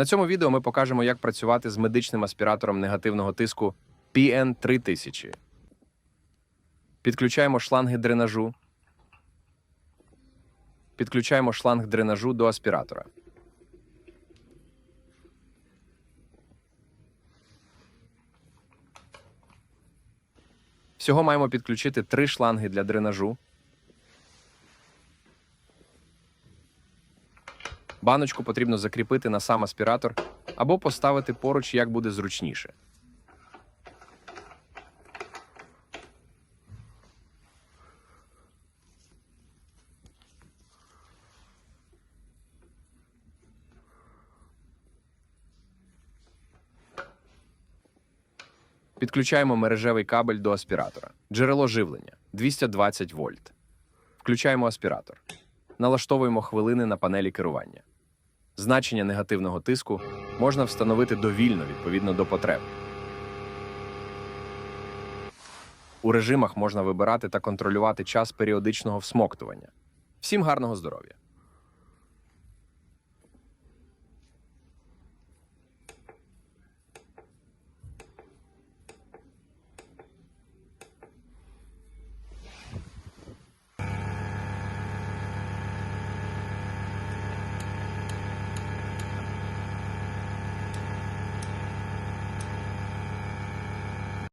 На цьому відео ми покажемо, як працювати з медичним аспіратором негативного тиску PN3000. Підключаємо шланги дренажу. Підключаємо шланг дренажу до аспіратора. Всього маємо підключити три шланги для дренажу. Баночку потрібно закріпити на сам аспіратор або поставити поруч, як буде зручніше. Підключаємо мережевий кабель до аспіратора. Джерело живлення 220 вольт. Включаємо аспіратор. Налаштовуємо хвилини на панелі керування. Значення негативного тиску можна встановити довільно відповідно до потреб. У режимах можна вибирати та контролювати час періодичного всмоктування. Всім гарного здоров'я!